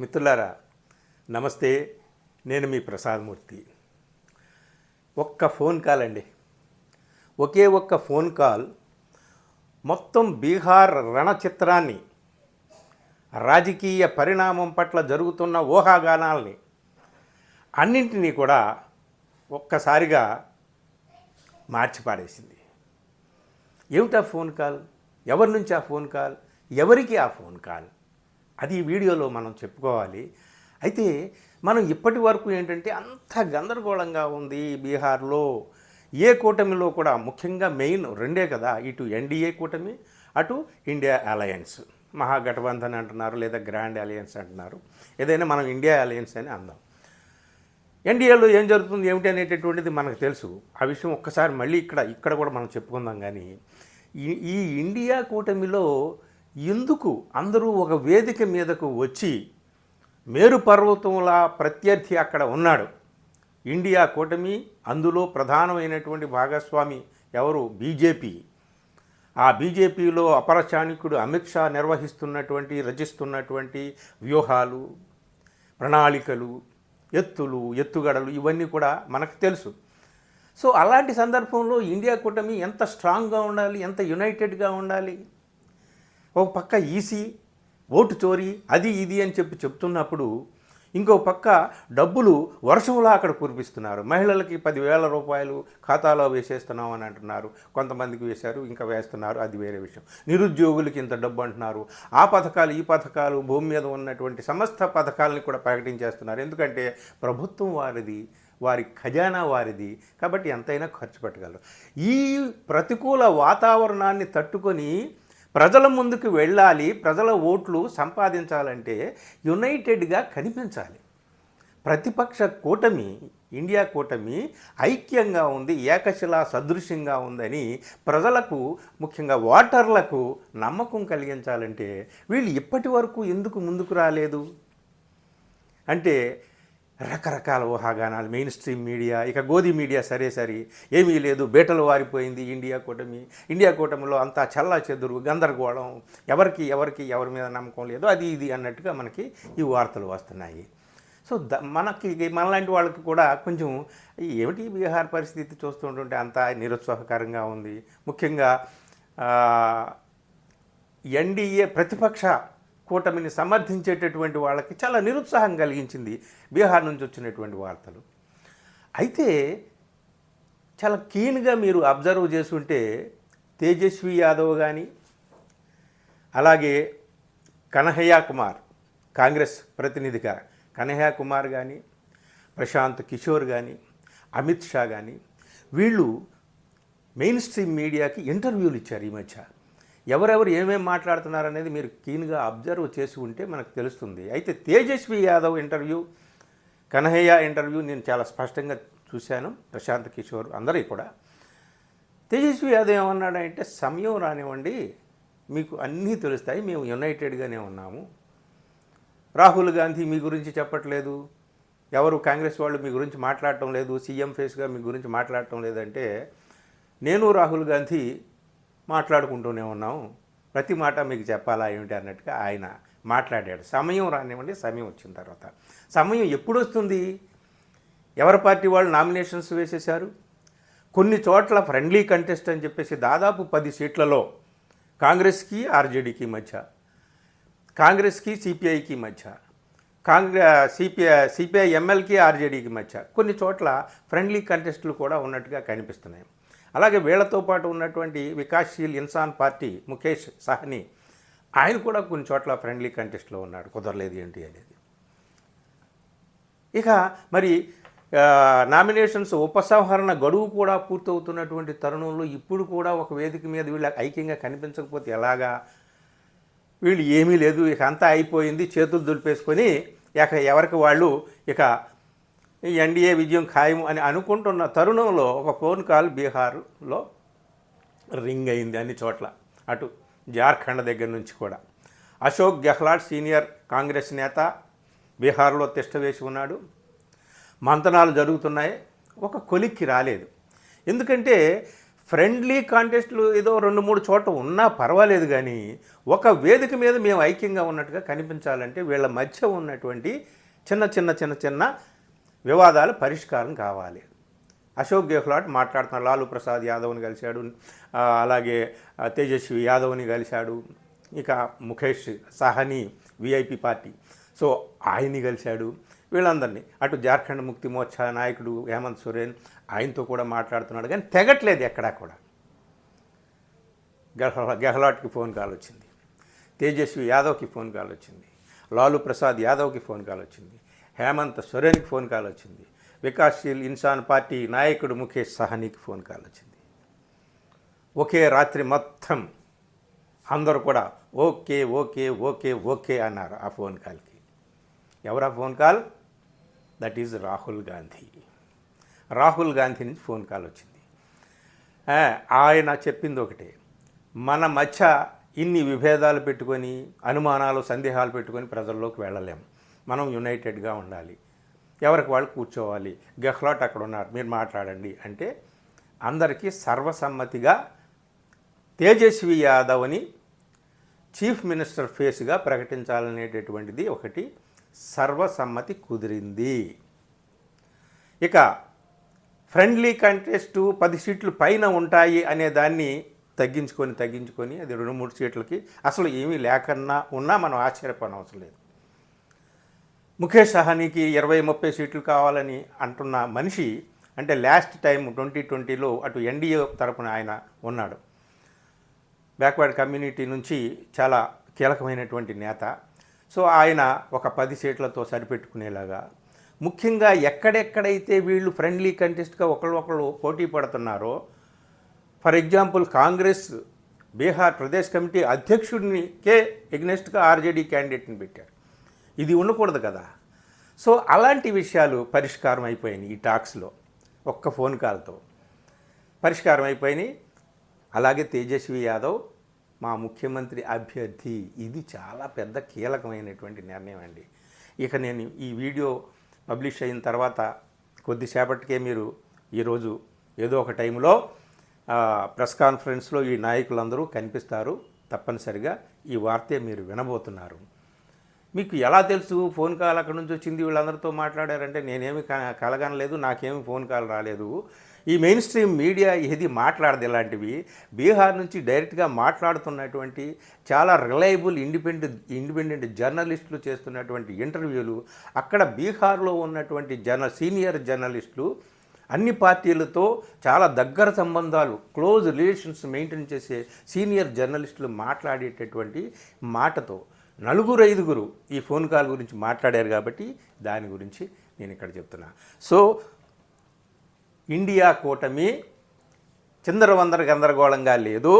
మిత్రులారా నమస్తే. నేను మీ ప్రసాదమూర్తి ఒక్క ఫోన్ కాల్ అండి. ఒకే ఒక్క ఫోన్ కాల్. మొత్తం బీహార్ రణచిత్రాన్ని రాజకీయ పరిణామం పట్ల జరుగుతున్న ఊహాగానాల్ని అన్నింటినీ కూడా ఒక్కసారిగా మార్చిపాడేసింది ఏమిటా ఫోన్ కాల్? ఎవరి నుంచి ఆ ఫోన్ కాల్? ఎవరికి ఆ ఫోన్ కాల్? అది ఈ వీడియోలో మనం చెప్పుకోవాలి. అయితే మనం ఇప్పటి వరకు ఏంటంటే అంత గందరగోళంగా ఉంది బీహార్లో. ఏ కూటమిలో కూడా ముఖ్యంగా మెయిన్ రెండే కదా ఇటు ఎన్డీఏ కూటమి అటు ఇండియా అలయన్స్. మహాగఠబంధన్ అంటున్నారు లేదా గ్రాండ్ అలయన్స్ అంటున్నారు. ఏదైనా మనం ఇండియా అలయన్స్ అని అందాం. ఎన్డీఏలో ఏం జరుగుతుంది ఏమిటి అనేటటువంటిది మనకు తెలుసు. ఆ విషయం ఒక్కసారి మళ్ళీ ఇక్కడ ఇక్కడ కూడా మనం చెప్పుకుందాం కానీ ఈ ఈ ఇండియా కూటమిలో ఎందుకు అందరూ ఒక వేదిక మీదకు వచ్చి మేరు పర్వతంలా ప్రత్యర్థి అక్కడ ఉన్నాడు? ఇండియా కూటమి అందులో ప్రధానమైనటువంటి భాగస్వామి ఎవరు? బీజేపీ. ఆ బీజేపీలో అపరచాణికుడు అమిత్ షా నిర్వహిస్తున్నటువంటి రచిస్తున్నటువంటి వ్యూహాలు ప్రణాళికలు ఎత్తులు ఎత్తుగడలు ఇవన్నీ కూడా మనకు తెలుసు. సో అలాంటి సందర్భంలో ఇండియా కూటమి ఎంత స్ట్రాంగ్గా ఉండాలి? ఎంత యునైటెడ్గా ఉండాలి? ఒక పక్క ఈసీ ఓటు చోరీ అది ఇది అని చెప్పి చెప్తున్నప్పుడు ఇంకో పక్క డబ్బులు వర్షంలా అక్కడ కురిపిస్తున్నారు. మహిళలకి పదివేల రూపాయలు ఖాతాలో వేసేస్తున్నాం అని అంటున్నారు. కొంతమందికి వేశారు ఇంకా వేస్తున్నారు. అది వేరే విషయం. నిరుద్యోగులకి ఇంత డబ్బు అంటున్నారు. ఆ పథకాలు ఈ పథకాలు భూమి మీద ఉన్నటువంటి సమస్త పథకాలని కూడా ప్రకటించేస్తున్నారు. ఎందుకంటే ప్రభుత్వం వారిది వారి ఖజానా వారిది. కాబట్టి ఎంతైనా ఖర్చు పెట్టగలరు. ఈ ప్రతికూల వాతావరణాన్ని తట్టుకొని ప్రజల ముందుకు వెళ్ళాలి ప్రజల ఓట్లు సంపాదించాలంటే యునైటెడ్గా కనిపించాలి. ప్రతిపక్ష కూటమి ఇండియా కూటమి ఐక్యంగా ఉంది ఏకశిలా సదృశ్యంగా ఉందని ప్రజలకు ముఖ్యంగా ఓటర్లకు నమ్మకం కలిగించాలంటే వీళ్ళు ఇప్పటి వరకు ఎందుకు ముందుకు రాలేదు? అంటే రకరకాల ఊహాగానాలు మెయిన్ స్ట్రీమ్ మీడియా ఇక గోధి మీడియా సరే సరే ఏమీ లేదు బేటలు వారిపోయింది ఇండియా కూటమి. ఇండియా కూటమిలో అంతా చల్లా చెదురు గందరగోళం ఎవరికి ఎవరికి ఎవరి మీద నమ్మకం లేదు అది ఇది అన్నట్టుగా మనకి ఈ వార్తలు వస్తున్నాయి. సో ద మనకి మనలాంటి వాళ్ళకి కూడా కొంచెం ఏమిటి బీహార్ పరిస్థితి చూస్తుంటుంటే అంతా నిరుత్సాహకరంగా ఉంది. ముఖ్యంగా ఎన్డీఏ ప్రతిపక్ష కూటమిని సమర్థించేటటువంటి వాళ్ళకి చాలా నిరుత్సాహం కలిగించింది బీహార్ నుంచి వచ్చినటువంటి వార్తలు. అయితే చాలా కీన్గా మీరు అబ్జర్వ్ చేసుంటే తేజస్వి యాదవ్ కానీ అలాగే కనహయ్య కుమార్ కాంగ్రెస్ ప్రతినిధిగా కనహయ్య కుమార్ కానీ ప్రశాంత్ కిషోర్ కానీ అమిత్ షా కానీ వీళ్ళు మెయిన్ స్ట్రీమ్ మీడియాకి ఇంటర్వ్యూలు ఇచ్చారు ఈ మధ్య. ఎవరెవరు ఏమేమి మాట్లాడుతున్నారు అనేది మీరు కీన్గా అబ్జర్వ్ చేసి ఉంటే మనకు తెలుస్తుంది. అయితే తేజస్వి యాదవ్ ఇంటర్వ్యూ కనహయ్య ఇంటర్వ్యూ నేను చాలా స్పష్టంగా చూశాను ప్రశాంత్ కిషోర్ అందరికీ కూడా. తేజస్వి యాదవ్ ఏమన్నాడంటే సమయం రానివ్వండి మీకు అన్నీ తెలుస్తాయి మేము యునైటెడ్గానే ఉన్నాము. రాహుల్ గాంధీ మీ గురించి చెప్పట్లేదు ఎవరు కాంగ్రెస్ వాళ్ళు మీ గురించి మాట్లాడటం లేదు సీఎం ఫేస్గా మీ గురించి మాట్లాడటం లేదంటే నేను రాహుల్ గాంధీ మాట్లాడుకుంటూనే ఉన్నాం ప్రతి మాట మీకు చెప్పాలా ఏమిటి అన్నట్టుగా ఆయన మాట్లాడాడు. సమయం రానివ్వండి సమయం వచ్చిన తర్వాత. సమయం ఎప్పుడు వస్తుంది? ఎవరి పార్టీ వాళ్ళు నామినేషన్స్ వేసేశారు? కొన్ని చోట్ల ఫ్రెండ్లీ కంటెస్ట్ అని చెప్పేసి దాదాపు పది సీట్లలో కాంగ్రెస్కి ఆర్జేడీకి మధ్య కాంగ్రెస్కి సిపిఐకి మధ్య కాంగ్రెస్ సిపిఐ సిపిఐ ఎంఎల్కి ఆర్జేడీకి మధ్య కొన్ని చోట్ల ఫ్రెండ్లీ కంటెస్టులు కూడా ఉన్నట్టుగా కనిపిస్తున్నాయి. అలాగే వీళ్ళతో పాటు ఉన్నటువంటి వికాస్శీల్ ఇన్సాన్ పార్టీ ముఖేష్ సహని ఆయన కూడా కొన్ని చోట్ల ఫ్రెండ్లీ కంటెస్ట్లో ఉన్నాడు కుదరలేదు ఏంటి అనేది. ఇక మరి నామినేషన్స్ ఉపసంహరణ గడువు కూడా పూర్తవుతున్నటువంటి తరుణంలో ఇప్పుడు కూడా ఒక వేదిక మీద వీళ్ళు ఐక్యంగా కనిపించకపోతే ఎలాగా? వీళ్ళు ఏమీ లేదు ఇక అంతా అయిపోయింది చేతులు దులిపేసుకొని ఇక ఎవరికి వాళ్ళు ఇక ఈ ఎన్డీఏ విజయం ఖాయం అని అనుకుంటున్న తరుణంలో ఒక ఫోన్ కాల్ బీహార్లో రింగ్ అయింది అన్ని చోట్ల. అటు జార్ఖండ్ దగ్గర నుంచి కూడా. అశోక్ గెహ్లాట్ సీనియర్ కాంగ్రెస్ నేత బీహార్లో తిష్టవేసి ఉన్నాడు. మంతనాలు జరుగుతున్నాయి. ఒక కొలిక్కి రాలేదు. ఎందుకంటే ఫ్రెండ్లీ కాంటెస్ట్లు ఏదో రెండు మూడు చోట్ల ఉన్నా పర్వాలేదు కానీ ఒక వేదిక మీద మేము ఐక్యంగా ఉన్నట్టుగా కనిపించాలంటే వీళ్ళ మధ్య ఉన్నటువంటి చిన్న చిన్న చిన్న చిన్న వివాదాలు పరిష్కారం కావాలి. అశోక్ గెహ్లాట్ మాట్లాడుతున్నారు. లాలూ ప్రసాద్ యాదవ్ని కలిశాడు. అలాగే తేజస్వి యాదవ్ని కలిశాడు. ఇక Mukesh Sahani VIP party. So ఆయన్ని కలిశాడు. వీళ్ళందరినీ. అటు జార్ఖండ్ ముక్తి మోర్చా నాయకుడు హేమంత్ సోరెన్ ఆయనతో కూడా మాట్లాడుతున్నాడు. కానీ తెగట్లేదు ఎక్కడా కూడా. గెహ్లా గెహ్లాట్కి ఫోన్ కాల్ వచ్చింది. తేజస్వి యాదవ్కి ఫోన్ కాల్ వచ్చింది. లాలూ ప్రసాద్ యాదవ్కి ఫోన్ కాల్ వచ్చింది. హేమంత్ సొరేన్కి ఫోన్ కాల్ వచ్చింది. వికాస్శీల్ ఇన్సాన్ పార్టీ నాయకుడు ముఖేష్ సహనీకి ఫోన్ కాల్ వచ్చింది. ఒకే రాత్రి మొత్తం అందరూ కూడా ఓకే ఓకే ఓకే ఓకే అన్నారు ఆ ఫోన్ కాల్కి. ఎవరా phone call? That is Rahul Gandhi. Rahul Gandhi నుంచి ఫోన్ కాల్ వచ్చింది. ఆయన చెప్పింది ఒకటే. మన మధ్య ఇన్ని విభేదాలు పెట్టుకొని అనుమానాలు సందేహాలు పెట్టుకొని ప్రజల్లోకి వెళ్ళలేము మనం యునైటెడ్గా ఉండాలి. ఎవరికి వాళ్ళు కూర్చోవాలి. గెహ్లాట్ అక్కడ ఉన్నారు మీరు మాట్లాడండి అంటే అందరికీ సర్వసమ్మతిగా తేజస్వి యాదవ్ని చీఫ్ మినిస్టర్ ఫేస్గా ప్రకటించాలనేటటువంటిది ఒకటి సర్వసమ్మతి కుదిరింది. ఇక ఫ్రెండ్లీ కంటెస్ట్ పది సీట్లు పైన ఉంటాయి అనే దాన్ని తగ్గించుకొని తగ్గించుకొని అది రెండు మూడు సీట్లకి అసలు ఏమీ లేకన్నా ఉన్నా మనం ఆశ్చర్యపోనవసరం లేదు. ముఖేష్ సహానీకి ఇరవై ముప్పై సీట్లు కావాలని అంటున్న మనిషి అంటే లాస్ట్ టైం ట్వంటీ ట్వంటీలో అటు ఎన్డీఏ తరపున ఆయన ఉన్నాడు. బ్యాక్వర్డ్ కమ్యూనిటీ నుంచి చాలా కీలకమైనటువంటి నేత. సో ఆయన ఒక పది సీట్లతో సరిపెట్టుకునేలాగా. ముఖ్యంగా ఎక్కడెక్కడైతే వీళ్ళు ఫ్రెండ్లీ కంటెస్ట్గా ఒకళ్ళు ఒకళ్ళు పోటీ పడుతున్నారో for example Congress Bihar Pradesh committee అధ్యక్షుడినికే ఎగ్నెస్ట్గా ఆర్జేడీ క్యాండిడేట్ని పెట్టారు. ఇది ఉండకూడదు కదా. సో అలాంటి విషయాలు పరిష్కారం అయిపోయినాయి ఈ టాక్స్లో ఒక్క ఫోన్ కాల్తో. పరిష్కారం అయిపోయినాయి. అలాగే తేజస్వి యాదవ్ మా ముఖ్యమంత్రి అభ్యర్థి. ఇది చాలా పెద్ద కీలకమైనటువంటి నిర్ణయం అండి. ఇక నేను ఈ వీడియో పబ్లిష్ అయిన తర్వాత కొద్దిసేపటికే మీరు ఈరోజు ఏదో ఒక టైంలో ప్రెస్ కాన్ఫరెన్స్లో ఈ నాయకులందరూ కనిపిస్తారు తప్పనిసరిగా. ఈ వార్తే మీరు వినబోతున్నారు. మీకు ఎలా తెలుసు? ఫోన్ కాల్ అక్కడ నుంచి వచ్చింది వీళ్ళందరితో మాట్లాడారంటే నేనేమి క- కలగనలేదు నాకేమి ఫోన్ కాల్ రాలేదు. ఈ మెయిన్ స్ట్రీమ్ మీడియా ఏది మాట్లాడదు ఇలాంటివి. బీహార్ నుంచి డైరెక్ట్గా మాట్లాడుతున్నటువంటి చాలా రిలయబుల్ ఇండిపెండెంట్ ఇండిపెండెంట్ జర్నలిస్టులు చేస్తున్నటువంటి ఇంటర్వ్యూలు అక్కడ బీహార్లో ఉన్నటువంటి జర్న సీనియర్ జర్నలిస్టులు అన్ని పార్టీలతో చాలా దగ్గర సంబంధాలు క్లోజ్ రిలేషన్స్ మెయింటైన్ చేసే సీనియర్ జర్నలిస్టులు మాట్లాడేటటువంటి మాటతో నలుగురు ఐదుగురు ఈ ఫోన్ కాల్ గురించి మాట్లాడారు కాబట్టి దాని గురించి నేను ఇక్కడ చెప్తున్నా. సో ఇండియా కూటమి చిందరవందర గందరగోళంగా లేదు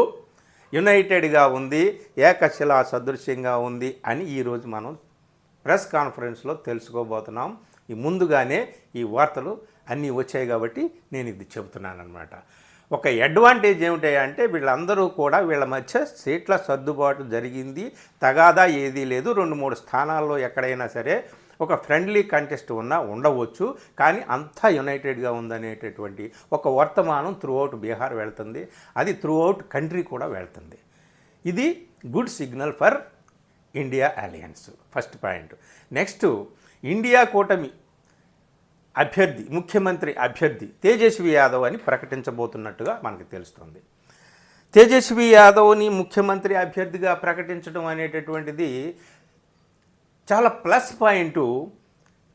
యునైటెడ్గా ఉంది ఏకశిలా సదృశ్యంగా ఉంది అని ఈరోజు మనం ప్రెస్ కాన్ఫరెన్స్లో తెలుసుకోబోతున్నాం. ఈ ముందుగానే ఈ వార్తలు అన్నీ వచ్చాయి కాబట్టి నేను ఇది చెబుతున్నాను అనమాట ఒక అడ్వాంటేజ్ ఏమిటంటే వీళ్ళందరూ కూడా వీళ్ళ మధ్య సీట్ల సర్దుబాటు జరిగింది. తగాదా ఏదీ లేదు. రెండు మూడు స్థానాల్లో ఎక్కడైనా సరే ఒక ఫ్రెండ్లీ కంటెస్ట్ ఉన్నా ఉండవచ్చు. కానీ అంతా యునైటెడ్గా ఉందనేటటువంటి ఒక వర్తమానం త్రూ అవుట్ బీహార్ వెళ్తుంది. అది త్రూ అవుట్ కంట్రీ కూడా వెళ్తుంది. ఇది good signal for India alliance first point next India కూటమి. అభ్యర్థి ముఖ్యమంత్రి అభ్యర్థి తేజస్వి యాదవ్ అని ప్రకటించబోతున్నట్టుగా మనకు తెలుస్తుంది. తేజస్వి యాదవ్ని ముఖ్యమంత్రి అభ్యర్థిగా ప్రకటించడం అనేటటువంటిది చాలా ప్లస్ పాయింట్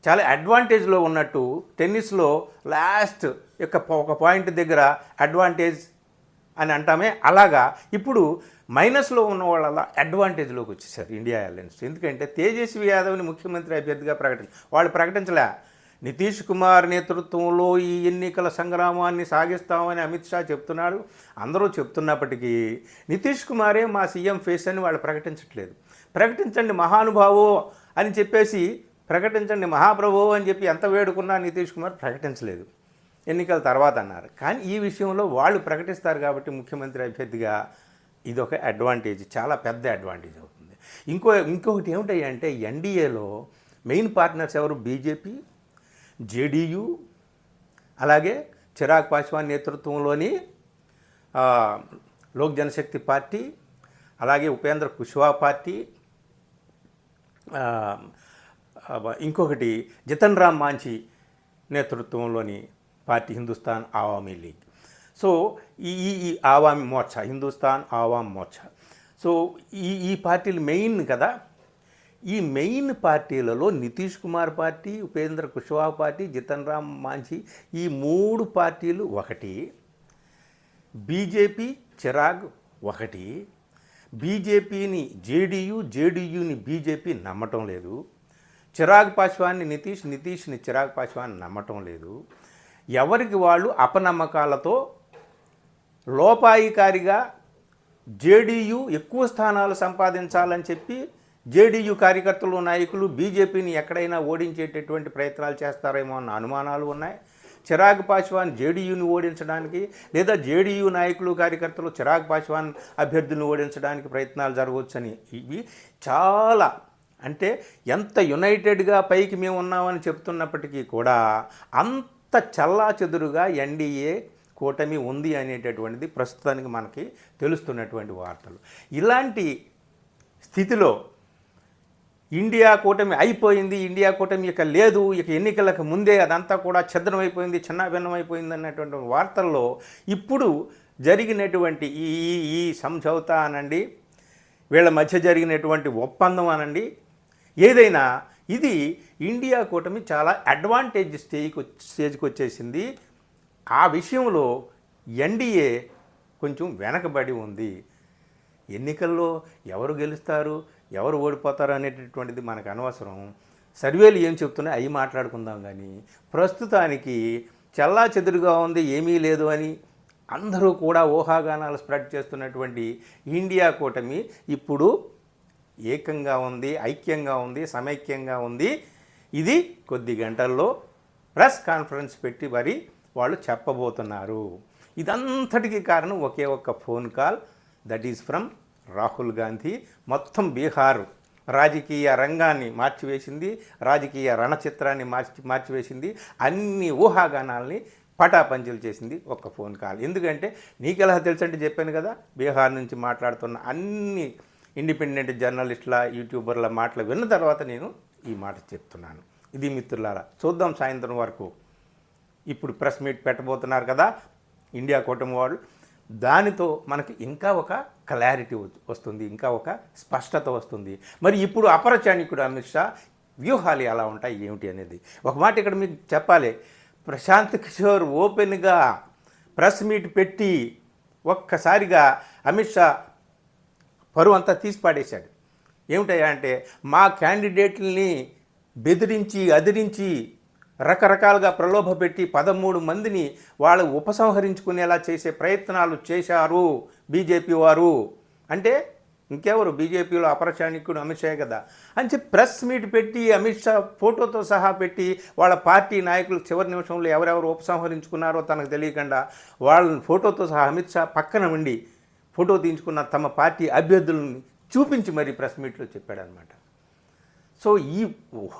చాలా అడ్వాంటేజ్లో ఉన్నట్టు టెన్నిస్లో లాస్ట్ యొక్క ఒక పాయింట్ దగ్గర అడ్వాంటేజ్ అని అంటామే. అలాగా ఇప్పుడు మైనస్లో ఉన్న వాళ్ళ అడ్వాంటేజ్లోకి వచ్చేసారు ఇండియా ఎయిర్లైన్స్. ఎందుకంటే తేజస్వి యాదవ్ని ముఖ్యమంత్రి అభ్యర్థిగా ప్రకటించ వాళ్ళు ప్రకటించలే. నితీష్ కుమార్ నేతృత్వంలో ఈ ఎన్నికల సంగ్రామాన్ని సాగిస్తామని అమిత్ షా చెప్తున్నాడు. అందరూ చెప్తున్నప్పటికీ నితీష్ కుమారే మా సీఎం ఫేస్ అని వాళ్ళు ప్రకటించట్లేదు. ప్రకటించండి మహానుభావో అని చెప్పేసి ప్రకటించండి మహాప్రభు అని చెప్పి ఎంత వేడుకున్నా నితీష్ కుమార్ ప్రకటించలేదు. ఎన్నికల తర్వాత అన్నారు. కానీ ఈ విషయంలో వాళ్ళు ప్రకటిస్తారు కాబట్టి ముఖ్యమంత్రి అభ్యర్థిగా ఇది ఒక అడ్వాంటేజ్ చాలా పెద్ద అడ్వాంటేజ్ అవుతుంది. ఇంకో ఇంకొకటి ఏమిటంటే ఎన్డీఏలో మెయిన్ పార్ట్నర్స్ ఎవరు? బీజేపీ జేడీయూ అలాగే చిరాగ్ పాస్వాన్ నేతృత్వంలోని లోక్ జనశక్తి పార్టీ అలాగే ఉపేంద్ర కుష్వా పార్టీ ఇంకొకటి జితన్ రామ్ మాంచి నేతృత్వంలోని party Hindustan Awami League. So ఈ ఈ ఈ ఆవామీ మోర్చా హిందుస్థాన్ ఆవామ్ మోర్చా. సో ఈ ఈ పార్టీలు మెయిన్ కదా ఈ మెయిన్ పార్టీలలో నితీష్ కుమార్ పార్టీ ఉపేంద్ర కుష్వాహ పార్టీ జితన్ రామ్ మాంచి ఈ మూడు పార్టీలు ఒకటి. బీజేపీ చిరాగ్ ఒకటి. బీజేపీని జేడీయూ జేడీయూని బీజేపీ నమ్మటం లేదు. చిరాగ్ పాశ్వాన్ని నితీష్ నితీష్ని చిరాగ్ పాశ్వాన్ని నమ్మటం లేదు. ఎవరికి వాళ్ళు అపనమ్మకాలతో లోపాయికారిగా జేడీయూ ఎక్కువ స్థానాలు సంపాదించాలని చెప్పి జేడీయూ కార్యకర్తలు నాయకులు బీజేపీని ఎక్కడైనా ఓడించేటటువంటి ప్రయత్నాలు చేస్తారేమో అన్న అనుమానాలు ఉన్నాయి. చిరాగ్ పాశ్వాన్ జేడీయూని ఓడించడానికి లేదా జేడీయూ నాయకులు కార్యకర్తలు చిరాగ్ పాశ్వాన్ అభ్యర్థులను ఓడించడానికి ప్రయత్నాలు జరగవచ్చని ఇవి చాలా అంటే ఎంత యునైటెడ్గా పైకి మేము ఉన్నామని చెప్తున్నప్పటికీ కూడా అంత చల్లా చెదురుగా ఎన్డీఏ కూటమి ఉంది అనేటటువంటిది ప్రస్తుతానికి మనకి తెలుస్తున్నటువంటి వార్తలు. ఇలాంటి స్థితిలో ఇండియా కూటమి అయిపోయింది ఇండియా కూటమి ఇక లేదు ఇక ఎన్నికలకు ముందే అదంతా కూడా ఛిద్రమైపోయింది చిన్నాభిన్నమైపోయింది అన్నటువంటి వార్తల్లో ఇప్పుడు జరిగినటువంటి ఈ ఈ- ఈ అనండి వీళ్ళ మధ్య జరిగినటువంటి ఒప్పందం అనండి ఏదైనా ఇది ఇండియా కూటమి చాలా అడ్వాంటేజ్ స్టేజ్కి స్టేజ్కి వచ్చేసింది. ఆ విషయంలో ఎన్డీఏ కొంచెం వెనకబడి ఉంది. ఎన్నికల్లో ఎవరు గెలుస్తారు? ఎవరు ఓడిపోతారు అనేటటువంటిది మనకు అనవసరం. సర్వేలు ఏం చెప్తున్నాయి అవి మాట్లాడుకుందాం కానీ ప్రస్తుతానికి చల్లా చెదురుగా ఉంది ఏమీ లేదు అని అందరూ కూడా ఊహాగానాలు స్ప్రెడ్ చేస్తున్నటువంటి ఇండియా కూటమి ఇప్పుడు ఏకంగా ఉంది ఐక్యంగా ఉంది సమైక్యంగా ఉంది. ఇది కొద్ది గంటల్లో ప్రెస్ కాన్ఫరెన్స్ పెట్టి మరి వాళ్ళు చెప్పబోతున్నారు. ఇదంతటికి కారణం ఒకే ఒక్క phone call. That is from Rahul Gandhi మొత్తం బీహారు రాజకీయ రంగాన్ని మార్చివేసింది రాజకీయ రణచిత్రాన్ని మార్చి మార్చివేసింది అన్ని ఊహాగానాల్ని పటాపంచలు చేసింది ఒక్క ఫోన్ కాల్. ఎందుకంటే నీకెలా ఎలా తెలుసంటే చెప్పాను కదా బీహార్ నుంచి మాట్లాడుతున్న అన్ని ఇండిపెండెంట్ జర్నలిస్టుల యూట్యూబర్ల మాటలు విన్న తర్వాత నేను ఈ మాట చెప్తున్నాను. ఇది మిత్రులారా చూద్దాం సాయంత్రం వరకు. ఇప్పుడు ప్రెస్ మీట్ పెట్టబోతున్నారు కదా ఇండియా కూటమి వాళ్ళు. దానితో మనకి ఇంకా ఒక క్లారిటీ వస్తుంది ఇంకా ఒక స్పష్టత వస్తుంది. మరి ఇప్పుడు అపరచాణికుడు అమిత్ షా వ్యూహాలు ఎలా ఉంటాయి ఏమిటి అనేది? ఒక మాట ఇక్కడ మీకు చెప్పాలి. ప్రశాంత్ కిషోర్ ఓపెన్గా ప్రెస్ మీట్ పెట్టి ఒక్కసారిగా అమిత్ షా పరువు అంతా తీసి పాడేశాడు. ఏమిటయ్యా అంటే మా క్యాండిడేట్లని బెదిరించి అదిరించి రకరకాలుగా ప్రలోభపెట్టి పదమూడు మందిని వాళ్ళు ఉపసంహరించుకునేలా చేసే ప్రయత్నాలు చేశారు బీజేపీ వారు. అంటే ఇంకెవరు? బీజేపీలో అపరచాణికుడు అమిత్ షా కదా. అని చెప్పి ప్రెస్ మీట్ పెట్టి అమిత్ షా ఫోటోతో సహా పెట్టి వాళ్ళ పార్టీ నాయకులు చివరి నిమిషంలో ఎవరెవరు ఉపసంహరించుకున్నారో తనకు తెలియకుండా వాళ్ళని ఫోటోతో సహా అమిత్ షా పక్కన ఉండి ఫోటో తీయించుకున్న తమ పార్టీ అభ్యర్థులను చూపించి మరీ ప్రెస్ మీట్లో చెప్పాడనమాట సో ఈ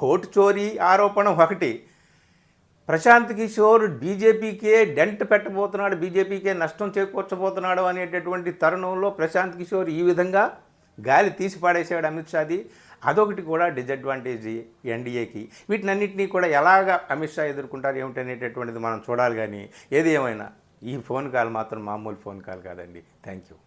ఓటు చోరీ ఆరోపణ ఒకటి. ప్రశాంత్ కిషోర్ బీజేపీకే డెంట్ పెట్టబోతున్నాడు బీజేపీకే నష్టం చేకూర్చబోతున్నాడు అనేటటువంటి తరుణంలో ప్రశాంత్ కిషోర్ ఈ విధంగా గాలి తీసి పాడేసాడు అమిత్ షాది. అదొకటి కూడా డిసడ్వాంటేజ్ ఎన్డీఏకి. వీటినన్నింటినీ కూడా ఎలాగ అమిత్ షా ఎదుర్కొంటారు ఏమిటనేటటువంటిది మనం చూడాలి కానీ ఏది ఏమైనా ఈ ఫోన్ కాల్ మాత్రం మామూలు ఫోన్ కాల్ కాదండి. Thank you.